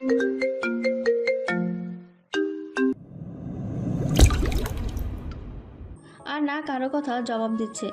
আর না কারও কথা জবাব দিচ্ছে।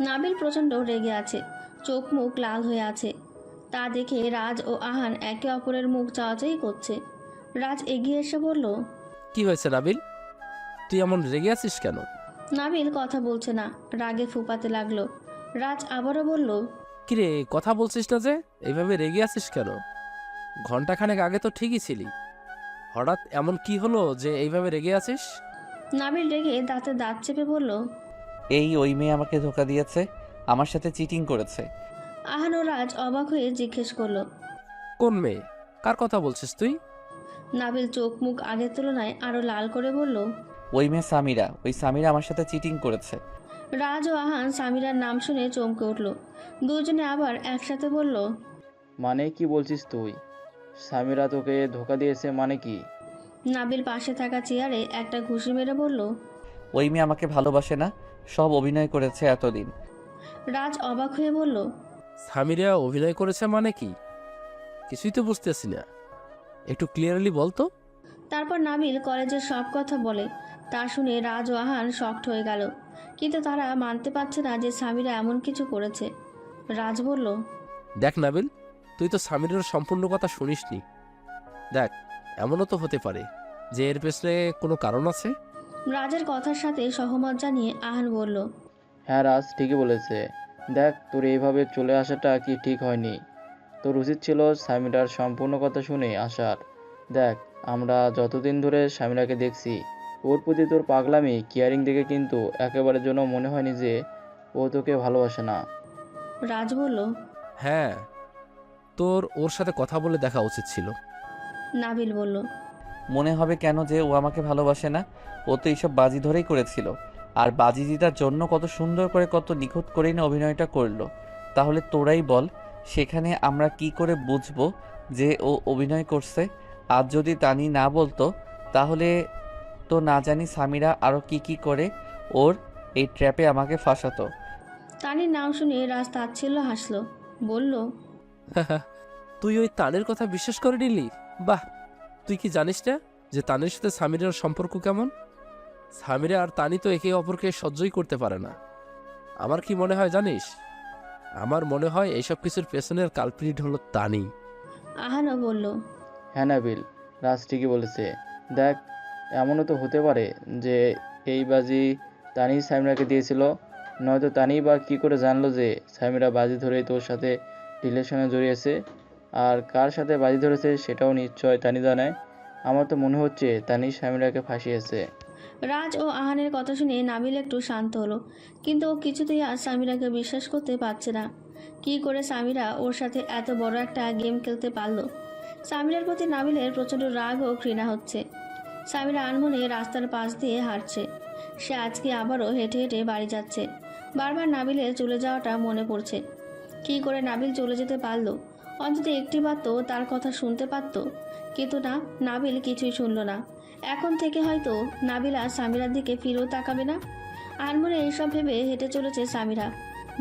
নাবিল প্রচণ্ড রেগে আছে চোখ মুখ লাল হয়ে আছে। তা দেখে রাজ ও আহান একে অপরের মুখ চাওয়াচাই করছে। রাজ এগিয়ে এসে বলল কি হয়েছে নাবিল? তুই এমন রেগে আছিস কেন? নাবিল কথা বলছে না রাগে ফুপাতে লাগল। রাজ আবারও বলল কিরে কথা বলছিস না যে? এইভাবে রেগে আছিস কেন? ঘন্টাখানেক আগে তো ঠিকই ছিলি। হঠাৎ এমন কি হলো যে এইভাবে রেগে আছিস? নাবিল রেগে দাঁতে দাঁত চেপে বলল এই ওই মেয়ে আমাকে ধোকা দিয়েছে আমার সাথে চিটিং করেছে। আহান ও রাজ অবাক হয়ে জিজ্ঞেস করল কোন মেয়ে? কার কথা বলছিস তুই? নাবিল চোখ মুখ আগের তুলনায় আরও লাল করে বলল ওই মেয়ে সামিরা ওই সামিরা আমার সাথে চিটিং করেছে। রাজ ও আহান সামিরার নাম শুনে চমকে উঠল। দুজনে আবার একসাথে বলল মানে কি বলছিস তুই? সামিরা তোকে ধোকা দিয়েছে মানে কি? নাবিল পাশে থাকা চেয়ারে একটা ঘুষি মেরে বলল ওই মেয়ে আমাকে ভালোবাসে না? সব অভিনয় করেছে এতদিন। রাজ অবাক হয়ে বলল সামিরা অভিনয় করেছে মানে কি? কিছুই তো বুঝতেছি না। একটু ক্লিয়ারলি বল তো। তারপর নাবিল কলেজের সব কথা বলে। তা শুনে রাজ ও আহান শক্ট হয়ে গেল। কিন্তু তারা মানতে পারছে না যে সামিরা এমন কিছু করেছে। রাজ বলল দেখ নাবিল তুই তো সামিরের সম্পূর্ণ কথা শুনিসনি। দেখ এমনও তো হতে পারে যে এর পেছনে কোনো কারণ আছে। রাজের কথার সাথে সহমত জানিয়ে আহান বলল হ্যাঁ রাজ ঠিকই বলেছে। দেখ তোর এইভাবে চলে আসাটা কি ঠিক হয়নি? তোর উচিত ছিল সামিরার সম্পূর্ণ কথা শুনে আসার। দেখ আমরা যতদিন ধরে সামিরাকে দেখছি ওর প্রতি তোর পাগলামি কেয়ারিং দেখে কিন্তু একেবারে জন্য মনে হয়নি যে ও তোকে ভালোবাসে না। রাজ বলল হ্যাঁ তোর ওর সাথে কথা বলে দেখা উচিত ছিল। নাবিল বলল মনে হবে কেন যে ও আমাকে ভালোবাসে না? ও তো এইসব বাজি ধরেই করেছিল। আর বাজি জিতার জন্য কত সুন্দর করে কত নিখুঁত করেই না অভিনয়টা করল। তাহলে তোরাই বল সেখানে আমরা কি করে বুঝব যে ও অভিনয় করছে? আর যদি তানি না বলতো তাহলে তো না জানি সামিরা আরও কি কি করে ওর এই ট্র্যাপে আমাকে ফাঁসাতো। তানির নাম শুনে রাজ তাচ্ছিল্য হাসলো বলল তুই ওই তানের কথা বিশ্বাস করে নিলি? বাহ তুই কি জানিস না যে তানের সাথে সামিরের সম্পর্ক কেমন? সামিরা আর তানি তো একে অপরকে সহ্যই করতে পারে না। আমার কি মনে হয় জানিস? আমার মনে হয় এইসব কিছুর পেছনের কালপ্রিট হলো তানি। আহানও বলল হ্যাঁ নাবিল রাজ ঠিকই বলেছে। দেখ এমনও তো হতে পারে যে এই বাজি তানি সামিরাকে দিয়েছিল। নয়তো তানি বা কী করে জানলো যে সামিরা বাজি ধরে তোর সাথে রিলেশনে জড়িয়েছে। আর কার সাথে বাজি ধরেছে সেটাও নিশ্চয় তানি জানায় আমার তো মনে হচ্ছে তানি সামিরাকে ফাঁসিয়েছে। রাজ ও আহানের কথা শুনে নাবিল একটু শান্ত হলো। কিন্তু ও কিছুতেই আজ সামিরাকে বিশ্বাস করতে পারছে না। কি করে সামিরা ওর সাথে এত বড় একটা গেম খেলতে পারল? সামিরার প্রতি নাবিলের প্রচণ্ড রাগ ও ঘৃণা হচ্ছে। সামিরা আনমনে রাস্তার পাশ দিয়ে হাঁটছে। সে আজকে আবারও হেঁটে হেঁটে বাড়ি যাচ্ছে। বারবার নাবিলের চলে যাওয়াটা মনে পড়ছে। কি করে নাবিল চলে যেতে পারল? অন্তত একটিবার তো তার কথা শুনতে পারতো। কিন্তু না, নাবিল কিছুই শুনল না। এখন থেকে হয়তো নাবিলা সামিরার দিকে ফিরেও তাকাবে না? আনমনে এইসব ভেবে হেঁটে চলেছে সামিরা।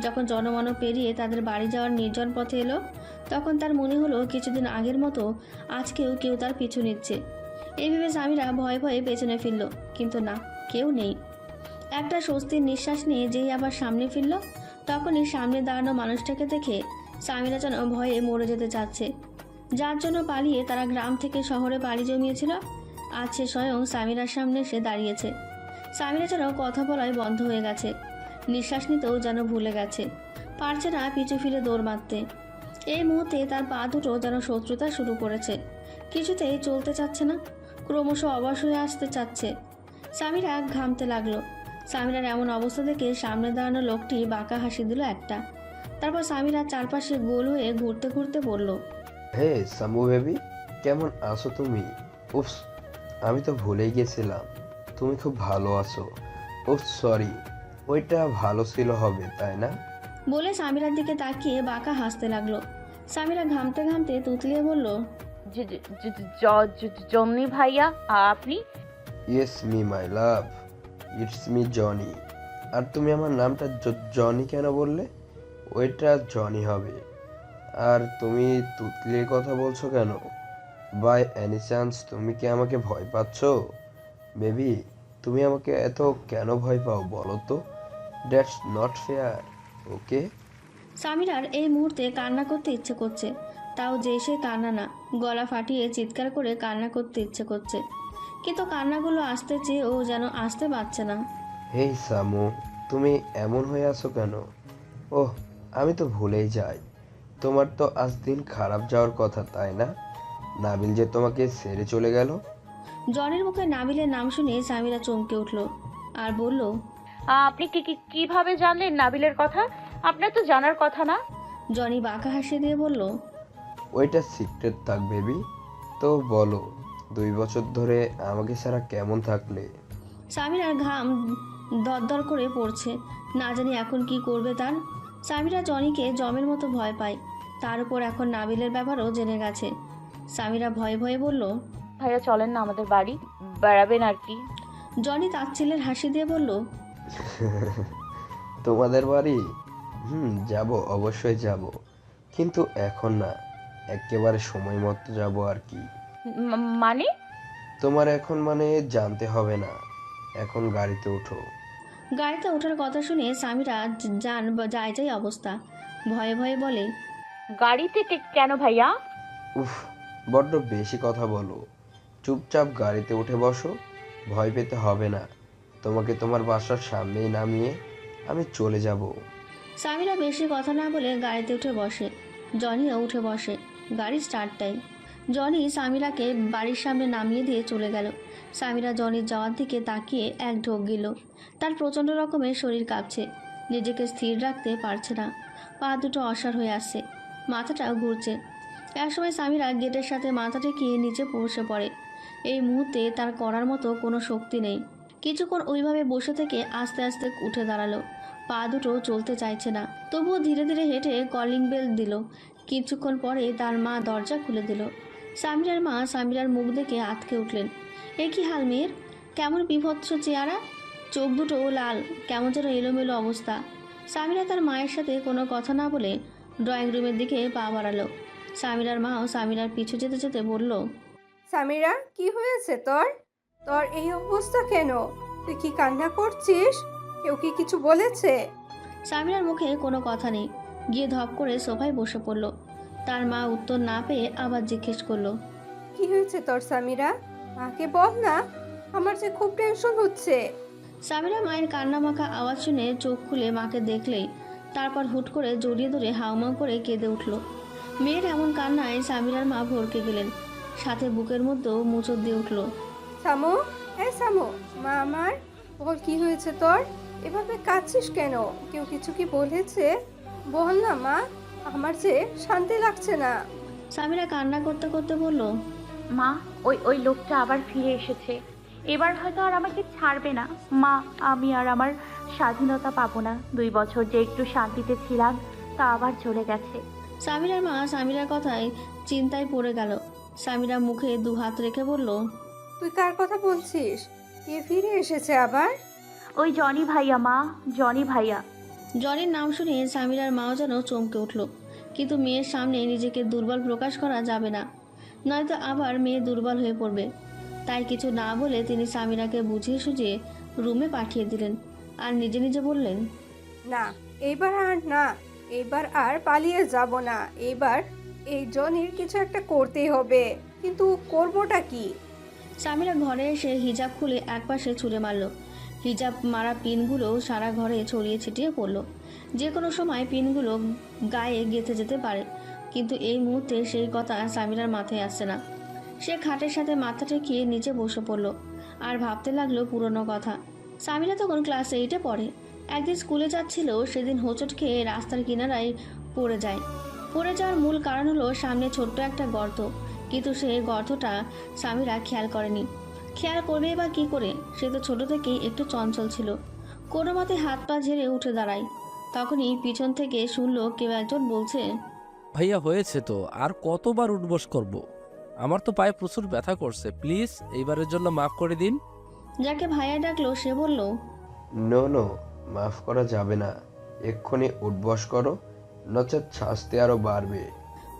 যখন জনমানব পেরিয়ে তাদের বাড়ি যাওয়ার নির্জন পথে এলো, তখন তার মনে হলো কিছুদিন আগের মতো আজকেও কেউ তার পিছু নিচ্ছে। এই ভেবে সামিরা ভয়ে ভয়ে পেছনে ফিরল, কিন্তু না, কেউ নেই। একটা স্বস্তির নিঃশ্বাস নিয়ে যেই আবার সামনে ফিরল তখনই সামনে দাঁড়ানো মানুষটাকে দেখে সামিরা যেন ভয়ে মরে যেতে চাচ্ছে। যার জন্য পালিয়ে তারা গ্রাম থেকে শহরে পাড়ি জমিয়েছিল। আজ সে স্বয়ং সামিরার সামনে এসে দাঁড়িয়েছে। সামিরা যেন কথা বলাই বন্ধ হয়ে গেছে। নিঃশ্বাস নিতেও যেন ভুলে গেছে। পারছে না পিছু ফিরে দৌড় মারতে। এই মুহূর্তে তার পা দুটো যেন শত্রুতা শুরু করেছে। কিছুতেই চলতে চাচ্ছে না। ক্রমশ অবশ হয়ে আসতে চাচ্ছে। সামিরা ঘামতে লাগল। সামিরার এমন অবস্থা দেখে সামনে দাঁড়ানো লোকটি বাঁকা হাসি দিল একটা। তারপর সামিরা চারপাশে গোল হয়ে ঘুরতে ঘুরতে বলল হে সামু বেবি কেমন আছো তুমি? উফ আমি তো ভুলেই গেছিলাম। তুমি খুব ভালো আছো। উফ সরি ওইটা ভালো ছিল হবে তাই না? বলে সামিরার দিকে তাকিয়ে বাঁকা হাসতে লাগল। সামিরা ঘামতে ঘামতে তুতলিয়ে বলল জ- জ- জ- জ- জ- জন্নি ভাইয়া আপনি? Yes me my love it's me Johnny. আর তুমি আমার নামটা জনি কেন বললে? ওইটা জনি হবে। আর তুমি তুতলির কথা বলছো কেন? বাই এনি চান্স তুমি কি আমাকে ভয় পাচ্ছ? বেবি, তুমি আমাকে এত কেন ভয় পাও বলো তো? That's not fair, okay? সামিরার এই মুহূর্তে কান্না করতে ইচ্ছে করছে। তাও যে সে কান্না না, গলা ফাটিয়ে চিৎকার করে কান্না করতে ইচ্ছে করছে। কিন্তু কান্নাগুলো আসতে চেয়ে ও যেন আসতে পারছে না। হেই সামু তুমি এমন হয়ে আছো কেন? ওহ আমি তো ভুলেই যাই। তোমার তো আজ দিন খারাপ যাওয়ার কথা তাই না? নাবিল যে তোমাকে ছেড়ে চলে গেল। জনের মুখে নাবিলের নাম শুনে সামিরা চমকে উঠল আর বলল আপনি কি কি- কীভাবে জানলেন নাবিলের কথা? আপনার তো জানার কথা না। জনি বাঁকা হাসি দিয়ে বলল ওইটা সিক্রেট থাক বেবি তো বলো দুই বছর ধরে আমাকে ছাড়া কেমন থাকলে? সামিরার ঘাম দরদর করে পড়ছে। না জানি এখন কি করবে তার। সামিরা জনিকে জমের মতো ভয় পায়। তার উপর এখন নাবিলের ব্যাপারও জেনে গেছে। সামিরা ভয়ে ভয়ে বলল ভাইয়া চলেন না আমাদের বাড়ি। বেড়াবেন আর কি। জনি তাচ্ছিলের হাসি দিয়ে বলল তোমাদের বাড়ি? হুম যাব অবশ্যই যাব। কিন্তু এখন না একেবারে সময় মতো যাব আর কি। মানে? তোমার এখন মানে জানতে হবে না। এখন গাড়িতে ওঠো। গাড়িতে ওঠার কথা শুনে সামিরা জ- যান বা যায় যায় অবস্থা। ভয়ে ভয়ে বলে গাড়িতে কে- কেন ভাইয়া? উফ বড্ড বেশি কথা বলো। চুপচাপ গাড়িতে উঠে বসো ভয় পেতে হবে না। তোমাকে তোমার বাসার সামনেই নামিয়ে আমি চলে যাব। সামিরা বেশি কথা না বলে গাড়িতে উঠে বসে। জনিও উঠে বসে গাড়ি স্টার্ট টাইম জনি সামিরাকে বাড়ির সামনে নামিয়ে দিয়ে চলে গেল। সামিরা জনির যাওয়ার দিকে তাকিয়ে এক ঢোক গেল তার প্রচণ্ড রকমের শরীর কাঁপছে। নিজেকে স্থির রাখতে পারছে না। পা দুটো অসার হয়ে আসছে। মাথাটা ঘুরছে। একসময় সামিরা গেটের সাথে মাথা ঠেকিয়ে নিচে বসে পড়ে। এই মুহূর্তে তার করার মতো কোনো শক্তি নেই। কিছুক্ষণ ওইভাবে বসে থেকে আস্তে আস্তে উঠে দাঁড়াল। পা দুটো চলতে চাইছে না। তবুও ধীরে ধীরে হেঁটে কলিং বেল দিল। কিছুক্ষণ পরে তার মা দরজা খুলে দিল। সামিরার মা সামিরার মুখ দেখে আতকে উঠলেন। এ কি হাল মেয়ের? কেমন বিভৎস চেহারা? চোখ দুটো লাল কেমন যেন এলোমেলো অবস্থা। সামিরা তার মায়ের সাথে কোনো কথা না বলে ড্রয়িং রুমের দিকে পা বাড়ালো। সামিরার মাও সামিরার পিছু যেতে যেতে বলল সামিরা কি হয়েছে তোর? তোর এই অবস্থা কেন? তুই কি কান্না করছিস? কেউ কি কিছু বলেছে? সামিরার মুখে কোনো কথা নেই। গিয়ে ধপ করে সোফায় বসে পড়ল। তার মা উত্তর না পেয়ে আবার জিজ্ঞেস করল। কি হয়েছে তোর সামিরা? মাকে বল না আমার যে খুব টেনশন হচ্ছে। সামিরা মায়ের কান্নামাখা আওয়াজ শুনে চোখ খুলে মাকে দেখলেই তারপর হুট করে জড়িয়ে ধরে হাউমাউ করে কেঁদে উঠল। মেয়ের এমন কান্নায় সামিরার মা ভরকে গেলেন সাথে বুকের মধ্যেও মুচর দিয়ে উঠল। সামু হ্যাঁ সামু মা আমার বল কি হয়েছে তোর? এভাবে কাঁদছিস কেন? কেউ কিছু কি বলেছে? বল না মা। আমার যে শান্তি লাগছে না। সামিরা কান্না করতে করতে বলল মা ওই ওই লোকটা আবার ফিরে এসেছে। এবার হয়তো আর আমাকে ছাড়বে না। মা আমি আর আমার স্বাধীনতা পাবো না। দুই বছর যে একটু শান্তিতে ছিলাম তা আবার চলে গেছে। সামিরার মা সামিরার কথায় চিন্তায় পড়ে গেল। সামিরা মুখে দু হাত রেখে বলল তুই কার কথা বলছিস? কে ফিরে এসেছে আবার? ওই জনি ভাইয়া মা জনি ভাইয়া। জনের নাম শুনে সামিরার মাও যেন চমকে উঠল। কিন্তু মেয়ের সামনে নিজেকে দুর্বল প্রকাশ করা যাবে না। নয়তো আবার মেয়ে দুর্বল হয়ে পড়বে। তাই কিছু না বলে তিনি সামিরাকে বুঝিয়ে সুঝিয়ে রুমে পাঠিয়ে দিলেন। আর নিজে নিজে বললেন না এবার আর না এবার আর পালিয়ে যাব না। এবার এই জনির কিছু একটা করতেই হবে। কিন্তু করবোটা কি? সামিরা ঘরে এসে হিজাব খুলে একপাশে ছুঁড়ে মারল। হিজাব মারা পিনগুলো সারা ঘরে ছড়িয়ে ছিটিয়ে পড়ল। যে কোনো সময় পিনগুলো গায়ে গেঁথে যেতে পারে, কিন্তু এই মুহূর্তে সেই কথা সামিরার মাথায় আসছে না। সে খাটের সাথে মাথা ঠেকিয়ে নিচে বসে পড়ল আর ভাবতে লাগল পুরনো কথা। সামিরা তখন ক্লাস এইটে পড়ে। একদিন স্কুলে যাচ্ছিল, সেদিন হোঁচট খেয়ে রাস্তার কিনারায় পড়ে যায়। পড়ে যাওয়ার মূল কারণ হলো সামনে ছোট্ট একটা গর্ত, কিন্তু সেই গর্তটা সামিরা খেয়াল করেনি। খেয়াল করবে বা কি করে? সে তো ছোট থেকেই একটু চঞ্চল ছিল। কোনো মতে হাত পা ঝেড়ে উঠে দাঁড়ায়। তখনই পিছন থেকে শুনলো কেউ একজন বলছে ভাইয়া হয়েছে তো। আর কতবার উঠবস করব। আমার তো পায়ে প্রচুর ব্যথা করছে। প্লিজ এইবারের জন্য মাফ করে দিন। যাকে ভাইয়া ডাকলো সে বলল নো নো মাফ করা যাবে না। এক্ষুনি উঠবস করো নচেত শাস্তি আরও বাড়বে।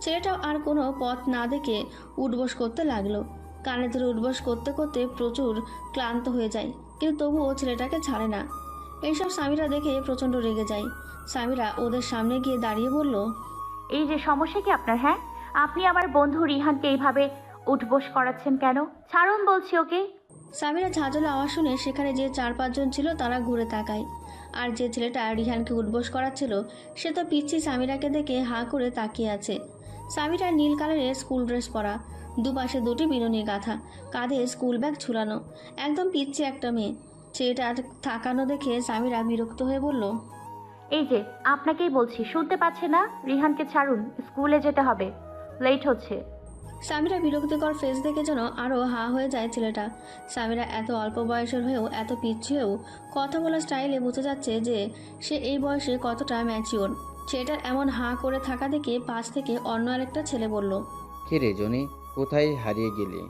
ছেলেটাও আর কোনো পথ না দেখে উঠবস করতে লাগল। কানে ধরে উঠবোস করতে করতে প্রচুর ক্লান্ত হয়ে যায় কিন্তু তবুও ছেলেটাকে ছাড়ে না। এইসব স্বামীরা দেখে প্রচণ্ড রেগে যায়। স্বামীরা ওদের সামনে গিয়ে দাঁড়িয়ে বলল এই যে সমস্যা কি আপনার হ্যাঁ? আপনি আমার বন্ধু রিহানকে এইভাবে উঠবোস করাচ্ছেন কেন? ছাড়ুন বলছি ওকে। স্বামীরা ঝাঁঝলো আওয়াজ শুনে সেখানে যে চার পাঁচজন ছিল তারা ঘুরে তাকায়। আর যে ছেলেটা রিহানকে উঠবোস করাচ্ছিল সে তো পিচ্ছি সামিরাকে দেখে হাঁ করে তাকিয়ে আছে। সামিরা নীল কালারের স্কুল ড্রেস পরা। দুপাশে দুটি বিনুনি গাঁথা কাঁধে স্কুল ব্যাগ ঝুলানো। একদম পিচ্ছি একটা মেয়ে। ছেলেটা থাকানো দেখে স্বামীরা বিরক্ত হয়ে বলল এই যে আপনাকেই বলছি শুনতে পাচ্ছে না। রিহানকে ছাড়ুন স্কুলে যেতে হবে। লেট হচ্ছে। স্বামীরা বিরক্তিকর ফেস দেখে যেন আরও হা হয়ে যায় ছেলেটা। স্বামীরা এত অল্প বয়সের হয়েও এত পিচ্ছি হয়েও কথা বলার স্টাইলে বোঝা যাচ্ছে যে সে এই বয়সে কতটা ম্যাচিওর ছেলেটার এমন হাঁ করে থাকা দেখে পাশ থেকে অন্য আরেকটা ছেলে বলল কিরে জনি? কোথায় হারিয়ে গেলি?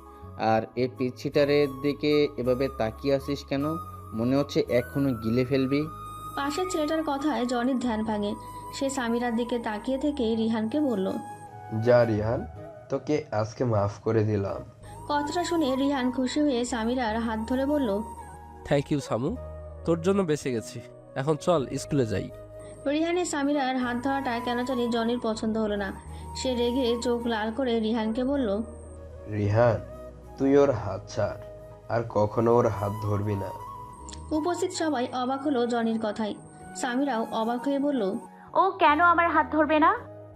আর এই পিচ্ছিটারের দিকে এভাবে তাকিয়ে আসিস কেন? মনে হচ্ছে এখনও গিলে ফেলবি। পাশের ছেলেটার কথায় জনির ধ্যান ভাঙে। সে সামিরার দিকে তাকিয়ে থেকে রিহানকে বলল যা রিহান তোকে আজকে মাফ করে দিলাম। কথাটা শুনে রিহান খুশি হয়ে সামিরার হাত ধরে বলল থ্যাংক ইউ সামু। তোর জন্য বেঁচে গেছি। এখন চল স্কুলে যাই। রিহানের সামিরার হাত ধরাটা কেন জানি জনির পছন্দ হলো না। সে রেগে চোখ লাল করে রিহানকে বলল রিহান তুই ওর হাত ছাড় আর কখনো ওর হাত ধরবি না। উপস্থিত সবাই অবাক হলো জনির কথায়। সামিরাও অবাক হয়ে বলল ও কেন আমার হাত ধরবে না?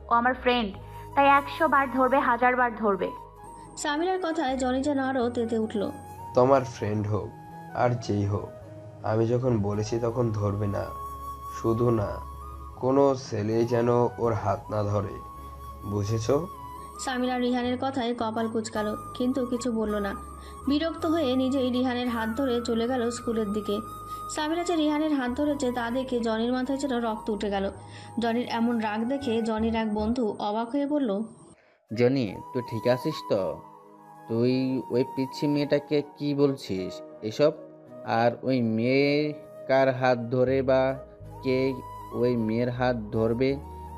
ও আমার ফ্রেন্ড তাই একশো বার ধরবে হাজার বার ধরবে। সামিরার কথায় জনি যেন আরও তেতে উঠল। তোমার ফ্রেন্ড হোক আর যেই হোক আমি যখন বলেছি তখন ধরবে না। শুধু না কোনো ছেলে যেন ওর হাত না ধরে। বুঝেছ? সামিরা রিহানের কথায় কপাল কুচকালো, কিন্তু কিছু বলল না। বিরক্ত হয়ে নিজেই রিহানের হাত ধরে চলে গেল স্কুলের দিকে। সামিরা যে রিহানের হাত ধরেছে তা দেখে জনির মাথায় যেন রক্ত উঠে গেল। জনির এমন রাগ দেখে জনির এক বন্ধু অবাক হয়ে বলল, জনি, তুই ঠিক আছিস তো? তুই ওই পিচ্ছি মেয়েটাকে কি বলছিস? এসব? আর ওই মেয়ে কার হাত ধরে বা কে ওই মেয়ের হাত ধরবে?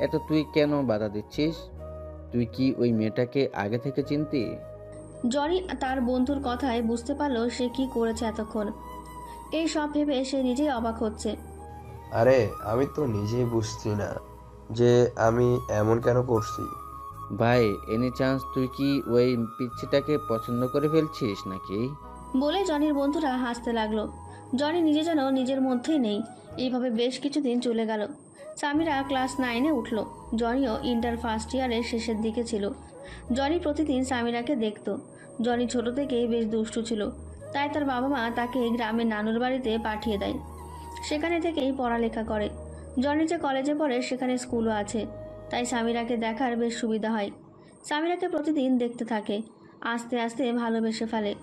এত তুই কেন বাধা দিচ্ছিস? তুই কি ওই মেয়েটাকে আগে থেকে চিনতি? জনি তার বন্ধুর কথায় বুঝতে পারল সে কি করেছে এতক্ষণ। এই সব ভেবে সে নিজেই অবাক হচ্ছে। আরে আমি তো নিজেই বুঝছি না যে আমি এমন কেন করছি। ভাই এনি চান্স তুই কি ওই পিচ্ছিটাকে পছন্দ করে ফেলছিস নাকি? বলে জনির বন্ধুরা হাসতে লাগল। জনি নিজে যেন নিজের মধ্যেই নেই। এইভাবে বেশ কিছুদিন চলে গেল। সামিরা ক্লাস নাইনে উঠল। জনিও ইন্টার ফার্স্ট ইয়ারের শেষের দিকে ছিল। জনি প্রতিদিন সামিরাকে দেখত। জনি ছোট থেকেই বেশ দুষ্টু ছিল। তাই তার বাবা মা তাকে গ্রামের নানুর বাড়িতে পাঠিয়ে দেয়। সেখানে থেকেই পড়ালেখা করে। জনি যে কলেজে পড়ে, সেখানে স্কুলও আছে। তাই সামিরাকে দেখার বেশ সুবিধা হয়। সামিরাকে প্রতিদিন দেখতে থাকে। আস্তে আস্তে ভালোবেসে ফেলে।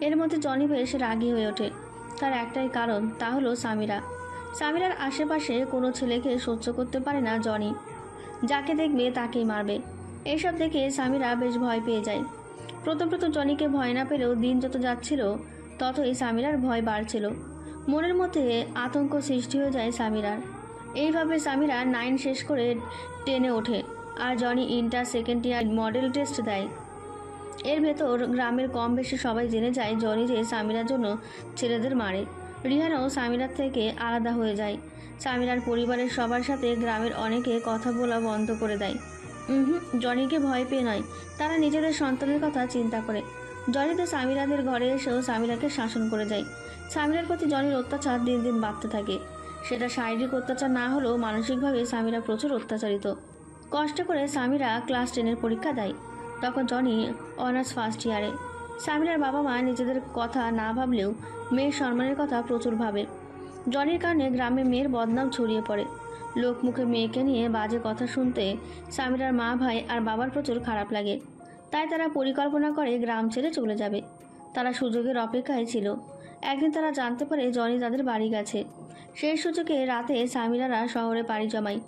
এর মধ্যে জনি বেশ রাগী হয়ে ওঠে। তার একটাই কারণ, তা হলো সামিরা। সামিরার আশেপাশে কোনো ছেলেকে সহ্য করতে পারে না জনি। যাকে দেখবে তাকেই মারবে। এইসব দেখে সামিরা বেশ ভয় পেয়ে যায়। প্রথম প্রথম জনিকে ভয় না পেলেও দিন যত যাচ্ছিল, ততই সামিরার ভয় বাড়ছিল। মনের মধ্যে আতঙ্ক সৃষ্টি হয়ে যায় সামিরার। এইভাবে সামিরা নাইন শেষ করে টেনে ওঠে আর Johnny inter second year model test দেয়। এর ভেতর গ্রামের কম বেশি সবাই জেনে যায় জনি যে সামিরার জন্য ছেলেদের মারে। রিহানও সামিরার থেকে আলাদা হয়ে যায়। সামিরার পরিবারের সবার সাথে গ্রামের অনেকে কথা বলা বন্ধ করে দেয়। হুম জনিকে ভয় পেয়ে নয়, তারা নিজেদের সন্তানের কথা চিন্তা করে। জনি তো সামিরাদের ঘরে এসেও সামিরাকে শাসন করে যায়। সামিরার প্রতি জনির অত্যাচার দিন দিন বাড়তে থাকে। সেটা শারীরিক অত্যাচার না হলেও মানসিকভাবে সামিরা প্রচুর অত্যাচারিত। কষ্ট করে সামিরা ক্লাস টেনের পরীক্ষা দেয়। তখন জনি অনার্স ফার্স্ট ইয়ারে সামিরার বাবা মা নিজেদের কথা না ভাবলেও মেয়ের সম্মানের কথা প্রচুর ভাবে। জনির কারণে গ্রামে মেয়ের বদনাম ছড়িয়ে পড়ে। লোক মুখে মেয়েকে নিয়ে বাজে কথা শুনতে সামিরার মা ভাই আর বাবার প্রচুর খারাপ লাগে। তাই তারা পরিকল্পনা করে গ্রাম ছেড়ে চলে যাবে। তারা সুযোগের অপেক্ষায় ছিল। একদিন তারা জানতে পারে জনি তাদের বাড়ি গেছে। সেই সুযোগে রাতে সামিরারা শহরে পাড়ি জমায়।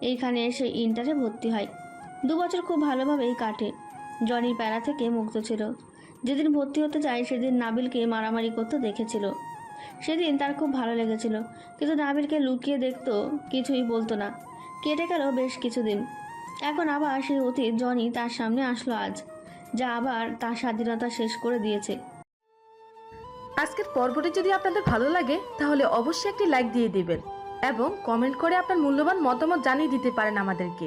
এইখানে এসে ইন্টারে ভর্তি হয়। দু বছর খুব ভালোভাবেই কাটে। জনির প্যারা থেকে মুক্ত ছিল। যেদিন ভর্তি হতে যায় সেদিন নাবিলকে মারামারি করতে দেখেছিল। সেদিন তার খুব ভালো লেগেছিল, কিন্তু নাবিলকে লুকিয়ে দেখতো কিছুই বলতো না। কেটে গেল বেশ কিছুদিন। এখন আবার সেই অতীত জনি তার সামনে আসলো আজ, যা আবার তার স্বাধীনতা শেষ করে দিয়েছে। আজকের পর্বটি যদি আপনাদের ভালো লাগে, তাহলে অবশ্যই একটি লাইক দিয়ে দিবেন এবং কমেন্ট করে আপনার মূল্যবান মতামত জানিয়ে দিতে পারেন আমাদেরকে।